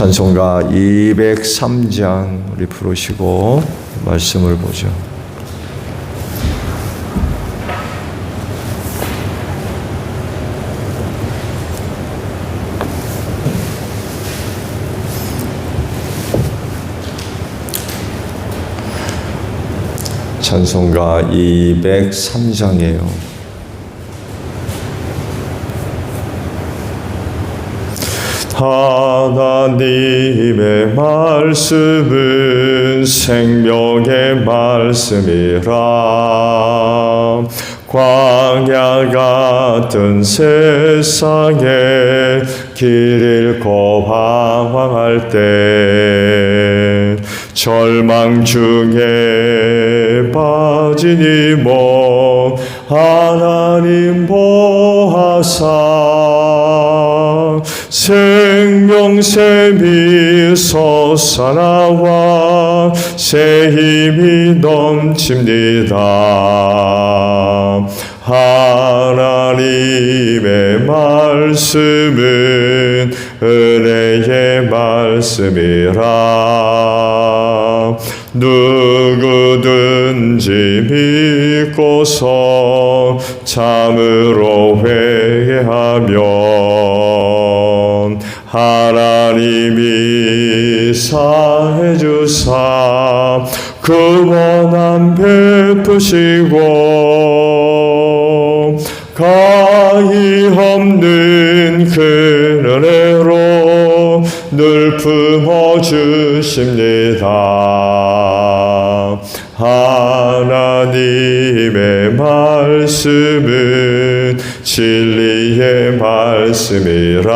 찬송가 203장 우리 부르시고 말씀을 보죠. 찬송가 203장이에요. 하나님의 말씀은 생명의 말씀이라. 광야 같은 세상에 길 잃고 방황할 때 절망 중에 빠진 이몸 하나님 보하사 생명샘이 솟아나와 새 힘이 넘칩니다. 하나님의 말씀은 은혜의 말씀이라 누구든지 믿고서 참으로 회개하면 하나님이 사해 주사 그 원한 베푸시고 가히 없는 그 은혜로 늘 품어 주십니다. 하나님의 말씀은 진리의 말씀이라.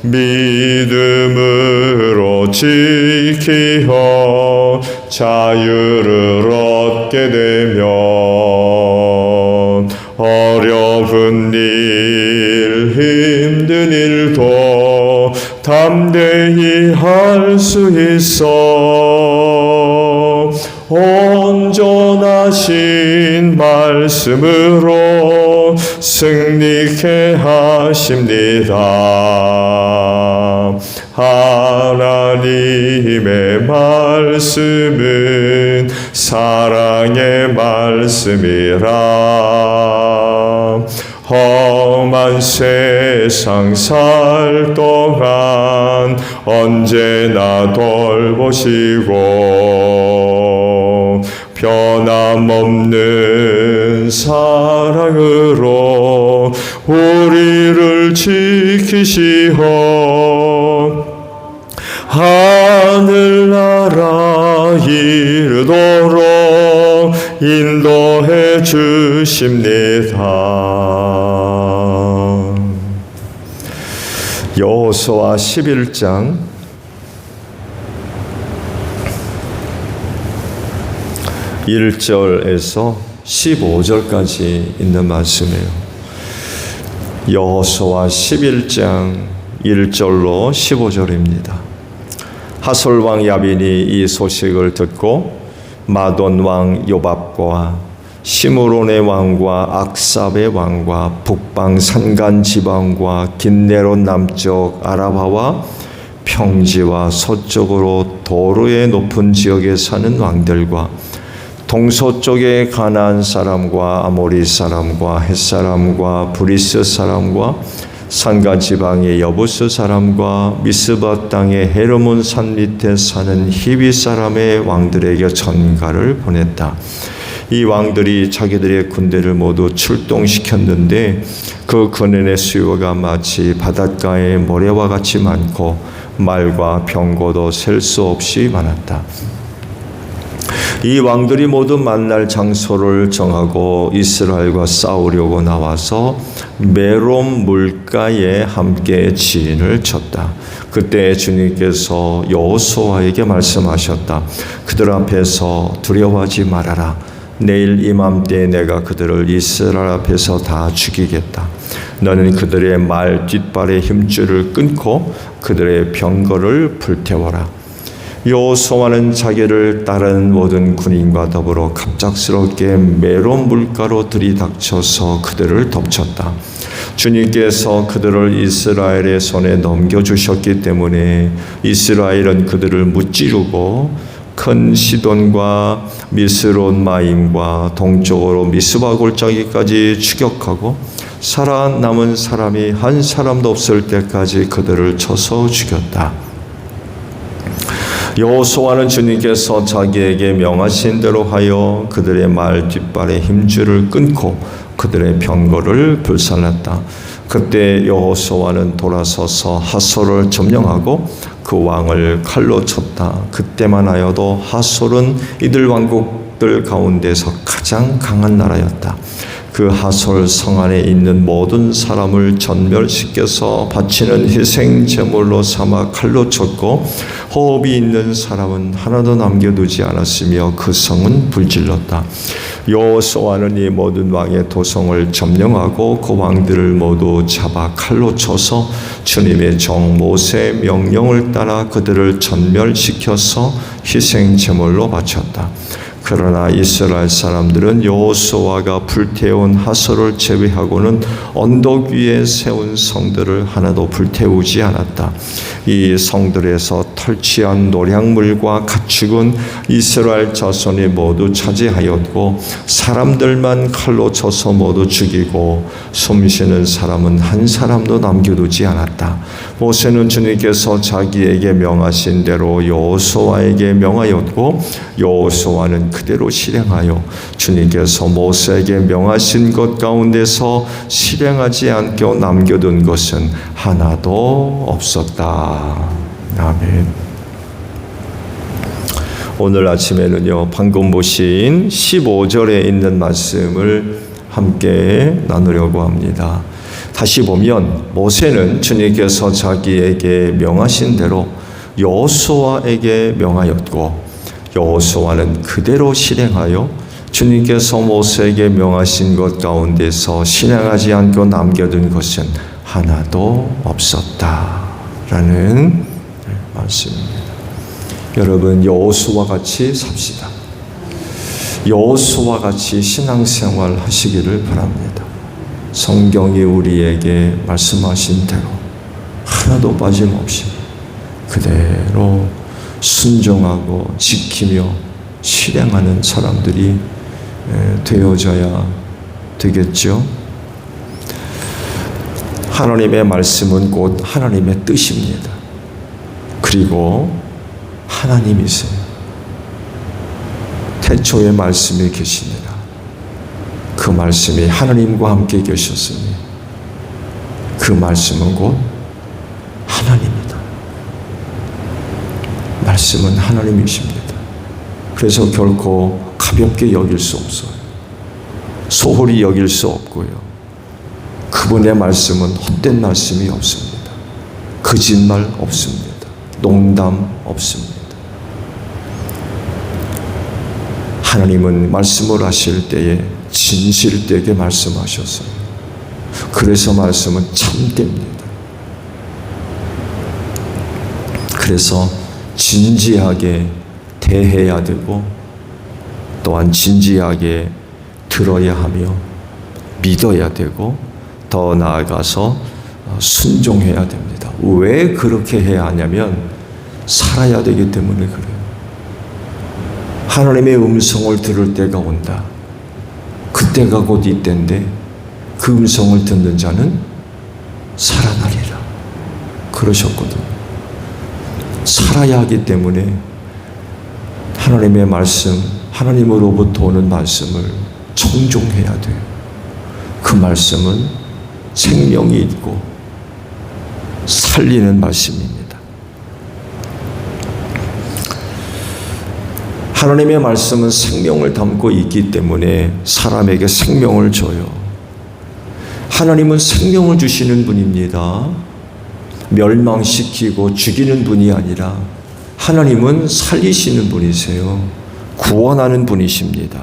믿음으로 지키어 자유를 얻게 되면 어려운 일 힘든 일도 담대히 할 수 있어 하신 말씀으로 승리케 하십니다. 하나님의 말씀은 사랑의 말씀이라 험한 세상 살 동안 언제나 돌보시고 변함없는 사랑으로 우리를 지키시어 하늘나라 이르도록 인도해 주십니다. 여호수아 11장 1절에서 15절까지 있는 말씀이에요. 여호수아 11장 1절로 15절입니다. 하솔 왕 야빈이 이 소식을 듣고 마돈 왕 요밥과 시므론의 왕과 악삽의 왕과 북방 산간 지방과 긴네론 남쪽 아라바와 평지와 서쪽으로 도르의 높은 지역에 사는 왕들과 동서쪽의 가나안 사람과 아모리 사람과 헷 사람과 브리스 사람과 산가 지방의 여부스 사람과 미스바 땅의 헤르몬 산 밑에 사는 히비 사람의 왕들에게 전가를 보냈다. 이 왕들이 자기들의 군대를 모두 출동시켰는데 그 군인의 수요가 마치 바닷가의 모래와 같이 많고 말과 병거도 셀 수 없이 많았다. 이 왕들이 모두 만날 장소를 정하고 이스라엘과 싸우려고 나와서 메롬 물가에 함께 지인을 쳤다. 그때 주님께서 여호수아에게 말씀하셨다. 그들 앞에서 두려워하지 말아라. 내일 이맘때 내가 그들을 이스라엘 앞에서 다 죽이겠다. 너는 그들의 말 뒷발의 힘줄을 끊고 그들의 병거를 불태워라. 여호수아는 자기를 따른 모든 군인과 더불어 갑작스럽게 메론 물가로 들이닥쳐서 그들을 덮쳤다. 주님께서 그들을 이스라엘의 손에 넘겨주셨기 때문에 이스라엘은 그들을 무찌르고 큰 시돈과 미스론 마임과 동쪽으로 미스바 골짜기까지 추격하고 살아남은 사람이 한 사람도 없을 때까지 그들을 쳐서 죽였다. 여호수아는 주님께서 자기에게 명하신 대로 하여 그들의 말 뒷발의 힘줄을 끊고 그들의 병거를 불살랐다. 그때 여호수아는 돌아서서 하솔을 점령하고 그 왕을 칼로 쳤다. 그때만 하여도 하솔은 이들 왕국들 가운데서 가장 강한 나라였다. 그 하솔 성 안에 있는 모든 사람을 전멸시켜서 바치는 희생 제물로 삼아 칼로 쳤고 호흡이 있는 사람은 하나도 남겨두지 않았으며 그 성은 불질렀다. 여호수아는 이 모든 왕의 도성을 점령하고 그 왕들을 모두 잡아 칼로 쳐서 주님의 정 모세의 명령을 따라 그들을 전멸시켜서 희생 제물로 바쳤다. 그러나 이스라엘 사람들은 여호수아가 불태운 하솔을 제외하고는 언덕 위에 세운 성들을 하나도 불태우지 않았다. 이 성들에서 털취한 노량물과 가축은 이스라엘 자손이 모두 차지하였고 사람들만 칼로 쳐서 모두 죽이고 숨쉬는 사람은 한 사람도 남겨두지 않았다. 모세는 주님께서 자기에게 명하신 대로 여호수아에게 명하였고 여호수아는 그대로 실행하여 주님께서 모세에게 명하신 것 가운데서 실행하지 않게 남겨둔 것은 하나도 없었다. 아멘. 오늘 아침에는요, 방금 보신 15절에 있는 말씀을 함께 나누려고 합니다. 다시 보면 모세는 주님께서 자기에게 명하신 대로 여호수아에게 명하였고 여호수아는 그대로 실행하여 주님께서 모세에게 명하신 것 가운데서 실행하지 않고 남겨둔 것은 하나도 없었다라는 말씀입니다. 여러분 여호수와 같이 삽시다. 여호수와 같이 신앙생활 하시기를 바랍니다. 성경이 우리에게 말씀하신 대로 하나도 빠짐없이 그대로 순종하고 지키며 실행하는 사람들이 되어져야 되겠죠. 하나님의 말씀은 곧 하나님의 뜻입니다. 그리고 하나님이세요. 태초에 말씀이 계시니라. 그 말씀이 하나님과 함께 계셨으니 그 말씀은 곧 하나님입니다. 말씀은 하나님이십니다. 그래서 결코 가볍게 여길 수 없어요. 소홀히 여길 수 없고요. 그분의 말씀은 헛된 말씀이 없습니다. 거짓말 없습니다. 농담 없습니다. 하나님은 말씀을 하실 때에 진실되게 말씀하셨어요. 그래서 말씀은 참됩니다. 그래서 진지하게 대해야 되고 또한 진지하게 들어야 하며 믿어야 되고 더 나아가서 순종해야 됩니다. 왜 그렇게 해야 하냐면 살아야 되기 때문에 그래요. 하나님의 음성을 들을 때가 온다. 그때가 곧 이때인데 그 음성을 듣는 자는 살아나리라. 그러셨거든. 살아야 하기 때문에 하나님의 말씀, 하나님으로부터 오는 말씀을 청종해야 돼요. 그 말씀은 생명이 있고 살리는 말씀입니다. 하나님의 말씀은 생명을 담고 있기 때문에 사람에게 생명을 줘요. 하나님은 생명을 주시는 분입니다. 멸망시키고 죽이는 분이 아니라 하나님은 살리시는 분이세요. 구원하는 분이십니다.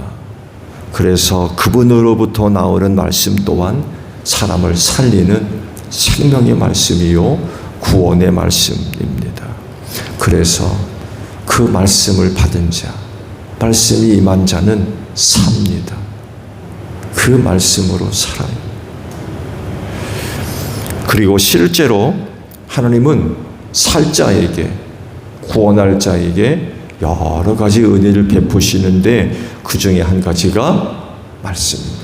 그래서 그분으로부터 나오는 말씀 또한 사람을 살리는 생명의 말씀이요, 구원의 말씀입니다. 그래서 그 말씀을 받은 자, 말씀이 임한 자는 삽니다. 그 말씀으로 살아요. 그리고 실제로 하나님은 살 자에게, 구원할 자에게 여러 가지 은혜를 베푸시는데 그 중에 한 가지가 말씀입니다.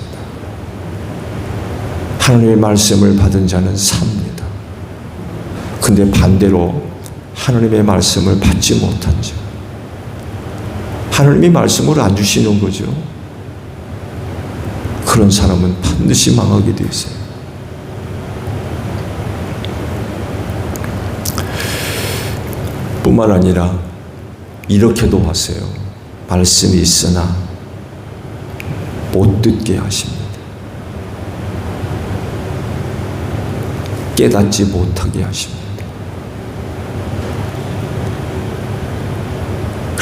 하나님의 말씀을 받은 자는 삽니다. 근데 반대로 하나님의 말씀을 받지 못한 자, 하나님이 말씀을 안 주시는 거죠. 그런 사람은 반드시 망하게 되어 있어요. 뿐만 아니라 이렇게도 하세요. 말씀이 있으나 못 듣게 하십니다. 깨닫지 못하게 하십니다.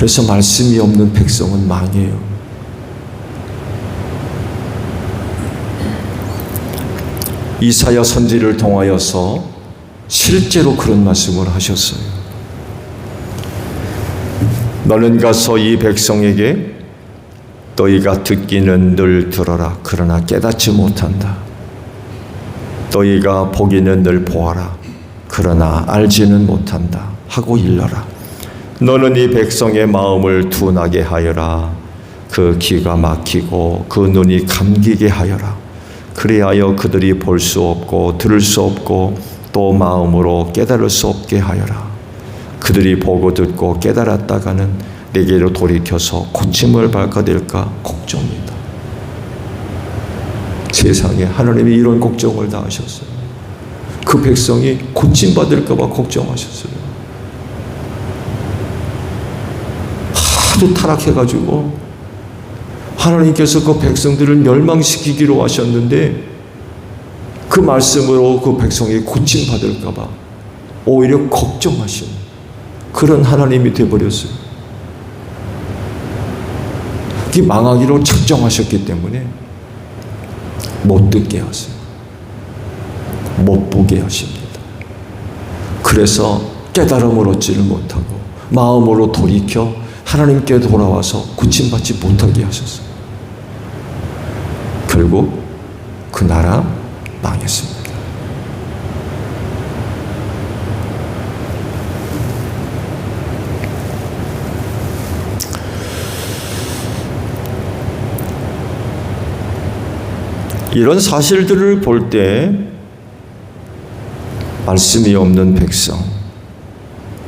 그래서 말씀이 없는 백성은 망해요. 이사야 선지를 통하여서 실제로 그런 말씀을 하셨어요. 너는 가서 이 백성에게 너희가 듣기는 늘 들어라. 그러나 깨닫지 못한다. 너희가 보기는 늘 보아라. 그러나 알지는 못한다. 하고 일러라. 너는 이 백성의 마음을 둔하게 하여라. 그 귀가 막히고 그 눈이 감기게 하여라. 그리하여 그들이 볼 수 없고 들을 수 없고 또 마음으로 깨달을 수 없게 하여라. 그들이 보고 듣고 깨달았다가는 내게로 돌이켜서 고침을 받게 될까 걱정이다. 세상에 하나님이 이런 걱정을 다 하셨어요. 그 백성이 고침 받을까봐 걱정하셨어요. 하도 타락해가지고 하나님께서 그 백성들을 멸망시키기로 하셨는데 그 말씀으로 그 백성이 고침 받을까봐 오히려 걱정하시는 그런 하나님이 되어버렸어요. 그 망하기로 작정하셨기 때문에 못 듣게 하세요. 못 보게 하십니다. 그래서 깨달음을 얻지를 못하고 마음으로 돌이켜 하나님께 돌아와서 고침받지 못하게 하셨어요. 결국 그 나라 망했습니다. 이런 사실들을 볼 때 말씀이 없는 백성,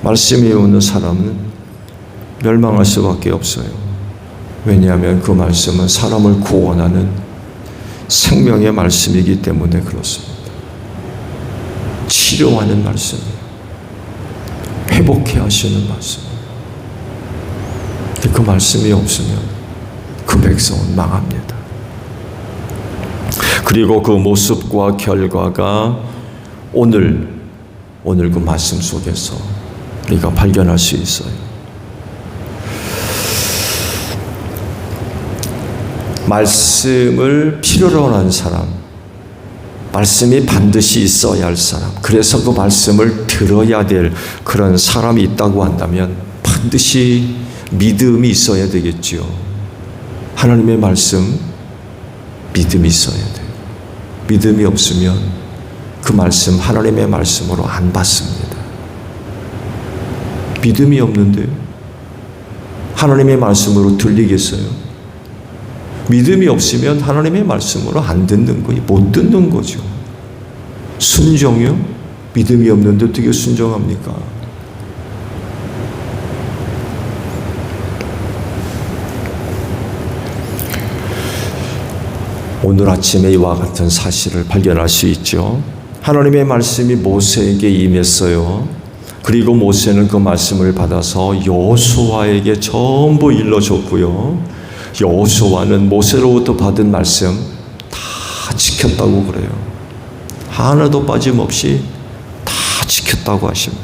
말씀이 없는 사람은 멸망할 수밖에 없어요. 왜냐하면 그 말씀은 사람을 구원하는 생명의 말씀이기 때문에 그렇습니다. 치료하는 말씀이에요. 회복해 하시는 말씀이에요. 그 말씀이 없으면 그 백성은 망합니다. 그리고 그 모습과 결과가 오늘 오늘 그 말씀 속에서 우리가 발견할 수 있어요. 말씀을 필요로 하는 사람, 말씀이 반드시 있어야 할 사람, 그래서 그 말씀을 들어야 될 그런 사람이 있다고 한다면 반드시 믿음이 있어야 되겠지요. 하나님의 말씀, 믿음이 있어야 돼요. 믿음이 없으면 그 말씀 하나님의 말씀으로 안 받습니다. 믿음이 없는데 하나님의 말씀으로 들리겠어요? 믿음이 없으면 하나님의 말씀으로 안 듣는 거예요. 못 듣는 거죠. 순종이요? 믿음이 없는데 어떻게 순종합니까? 오늘 아침에 이와 같은 사실을 발견할 수 있죠. 하나님의 말씀이 모세에게 임했어요. 그리고 모세는 그 말씀을 받아서 여호수아에게 전부 일러줬고요. 여호수아는 모세로부터 받은 말씀 다 지켰다고 그래요. 하나도 빠짐없이 다 지켰다고 하십니다.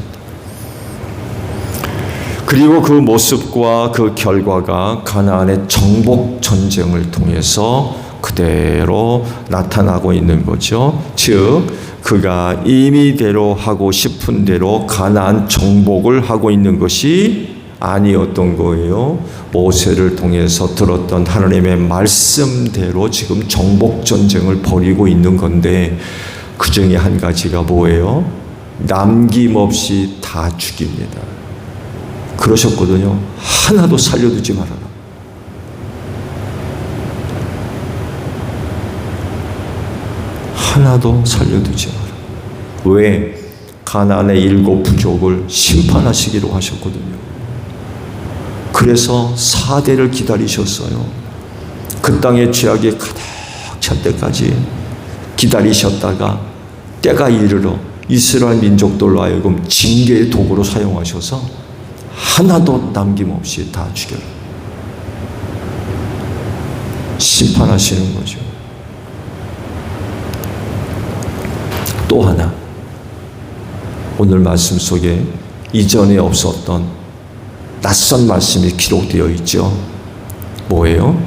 그리고 그 모습과 그 결과가 가나안의 정복 전쟁을 통해서 그대로 나타나고 있는 거죠. 즉 그가 임의대로 하고 싶은 대로 가나안 정복을 하고 있는 것이 아니었던 거예요. 모세를 통해서 들었던 하나님의 말씀대로 지금 정복 전쟁을 벌이고 있는 건데 그 중에 한 가지가 뭐예요? 남김없이 다 죽입니다. 그러셨거든요. 하나도 살려두지 말아라. 하나도 살려두지 마라. 왜? 가나안의 일곱 부족을 심판하시기로 하셨거든요. 그래서 사대를 기다리셨어요. 그 땅의 죄악이 가득 찰 때까지 기다리셨다가 때가 이르러 이스라엘 민족들로 하여금 징계의 도구로 사용하셔서 하나도 남김없이 다 죽여라. 심판하시는 거죠. 또 하나 오늘 말씀 속에 이전에 없었던 낯선 말씀이 기록되어 있죠. 뭐예요?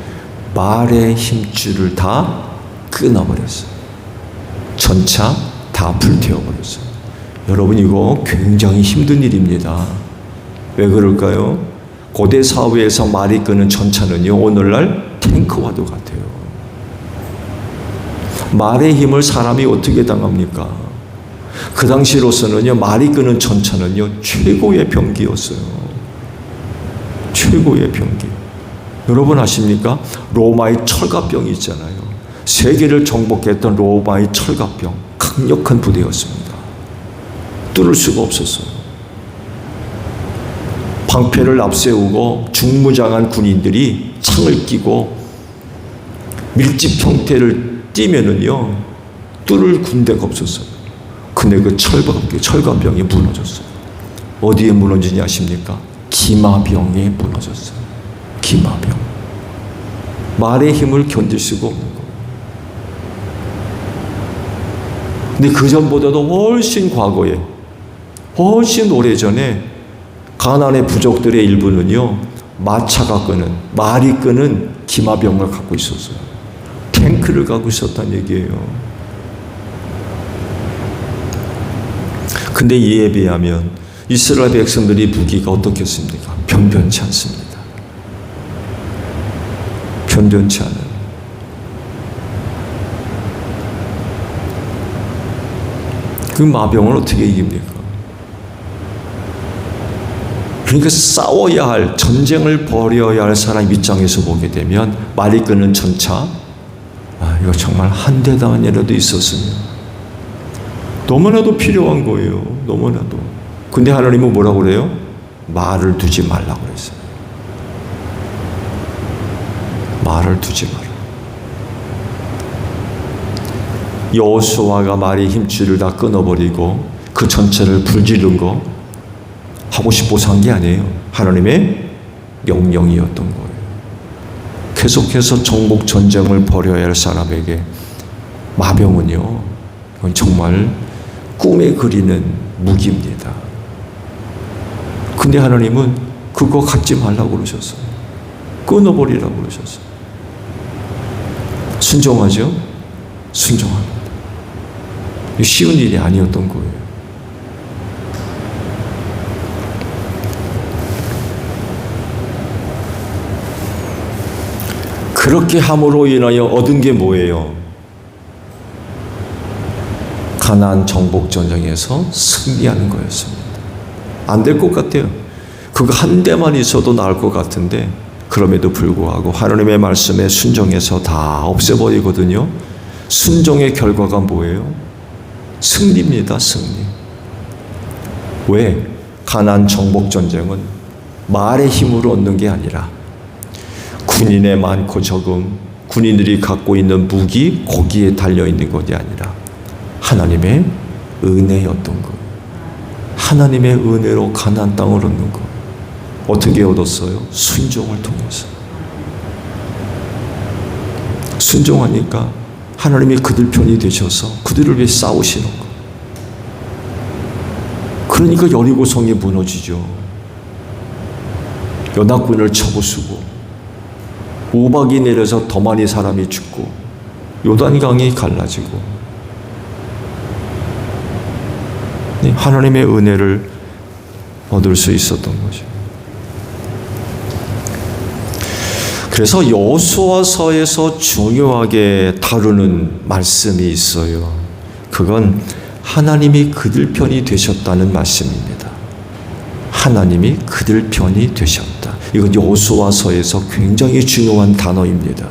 말의 힘줄을 다 끊어버렸어요. 전차 다 불태워버렸어요. 여러분 이거 굉장히 힘든 일입니다. 왜 그럴까요? 고대 사회에서 말이 끄는 전차는요 오늘날 탱크와도 같아요. 말의 힘을 사람이 어떻게 당합니까? 그 당시로서는요, 말이 끄는 전차는요, 최고의 병기였어요. 최고의 병기. 여러분 아십니까? 로마의 철갑병이 있잖아요. 세계를 정복했던 로마의 철갑병. 강력한 부대였습니다. 뚫을 수가 없었어요. 방패를 앞세우고 중무장한 군인들이 창을 끼고 밀집 형태를 뛰면은요 뚫을 군대가 없었어요. 근데 그 철갑병, 철갑병이 무너졌어요. 어디에 무너지냐 아십니까? 기마병에 무너졌어요. 기마병. 말의 힘을 견딜 수가 없는 거예요. 근데 그 전보다도 훨씬 과거에, 훨씬 오래전에 가난의 부족들의 일부는요, 마차가 끄는, 말이 끄는 기마병을 갖고 있었어요. 탱크를 갖고 있었단 얘기예요. 근데 이에 비하면 이스라엘 백성들이 무기가 어떻겠습니까? 변변치 않습니다. 변변치 않아요. 그 마병을 어떻게 이깁니까? 그러니까 싸워야 할 전쟁을 벌여야 할 사람 입장에서 보게 되면 말이 끄는 전차 아 이거 정말 한 대단이라도 있었으면 너무나도 필요한 거예요. 너무나도. 근데 하나님은 뭐라고 그래요? 말을 두지 말라고 그랬어요. 말을 두지 마라. 여호수아가 말의 힘줄을 다 끊어버리고 그 전체를 불지른 거 하고 싶어서 한 게 아니에요. 하나님의 명령이었던 거예요. 계속해서 정복 전쟁을 벌여야 할 사람에게 마병은요, 정말 꿈에 그리는 무기입니다. 근데 하나님은 그거 갖지 말라고 그러셨어요. 끊어버리라고 그러셨어요. 순종하죠? 순종합니다. 쉬운 일이 아니었던 거예요. 그렇게 함으로 인하여 얻은 게 뭐예요? 가나안 정복 전쟁에서 승리하는 거였습니다. 안 될 것 같아요. 그거 한 대만 있어도 나을 것 같은데 그럼에도 불구하고 하나님의 말씀에 순종해서 다 없애버리거든요. 순종의 결과가 뭐예요? 승리입니다, 승리. 왜? 가난 정복 전쟁은 말의 힘으로 얻는 게 아니라 군인의 많고 적음, 군인들이 갖고 있는 무기, 거기에 달려 있는 것이 아니라 하나님의 은혜였던 것. 하나님의 은혜로 가난 땅을 얻는 것. 어떻게 얻었어요? 순종을 통해서. 순종하니까 하나님이 그들 편이 되셔서 그들을 위해 싸우시는 것. 그러니까 여리고성이 무너지죠. 연합군을 쳐부수고 우박이 내려서 더 많이 사람이 죽고 요단강이 갈라지고 네, 하나님의 은혜를 얻을 수 있었던 거죠. 그래서 여호수아서에서 중요하게 다루는 말씀이 있어요. 그건 하나님이 그들 편이 되셨다는 말씀입니다. 하나님이 그들 편이 되셨다. 이건 여호수아서에서 굉장히 중요한 단어입니다.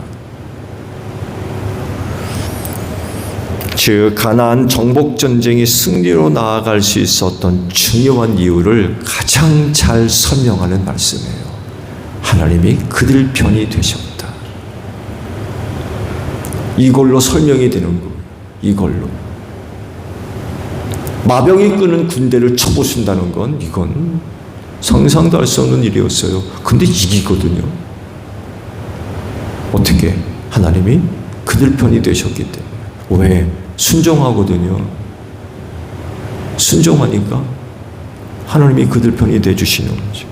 즉 가나안 정복 전쟁이 승리로 나아갈 수 있었던 중요한 이유를 가장 잘 설명하는 말씀이에요. 하나님이 그들 편이 되셨다. 이걸로 설명이 되는 거예요. 이걸로. 마병이 끄는 군대를 쳐부순다는 건 이건 상상도 할 수 없는 일이었어요. 근데 이기거든요. 어떻게? 하나님이 그들 편이 되셨기 때문에. 왜? 순종하거든요. 순종하니까 하나님이 그들 편이 되주시는 거죠.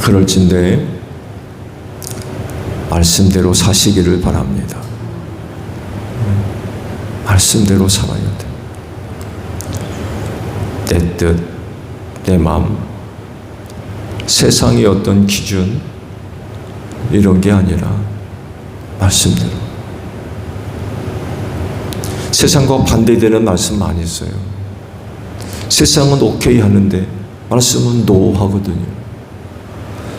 그럴진데 말씀대로 사시기를 바랍니다. 말씀대로 살아야 돼. 내 뜻, 내 마음, 세상의 어떤 기준, 이런 게 아니라 말씀대로. 세상과 반대되는 말씀 많이 있어요. 세상은 오케이 하는데 말씀은 노 하거든요.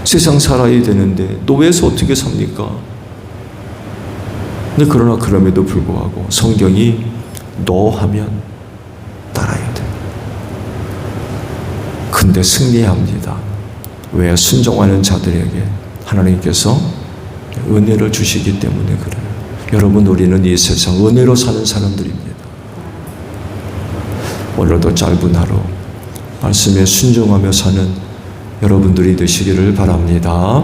세상 살아야 되는데 노예에서 어떻게 삽니까? 그러나 그럼에도 불구하고 성경이 너 하면 따라야 돼. 근데 승리합니다. 왜 순종하는 자들에게 하나님께서 은혜를 주시기 때문에 그래요. 여러분 우리는 이 세상 은혜로 사는 사람들입니다. 오늘도 짧은 하루 말씀에 순종하며 사는 여러분들이 되시기를 바랍니다.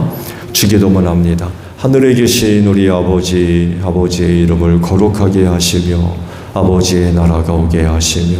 주기도만 합니다. 하늘에 계신 우리 아버지, 아버지의 이름을 거룩하게 하시며 아버지의 나라가 오게 하시며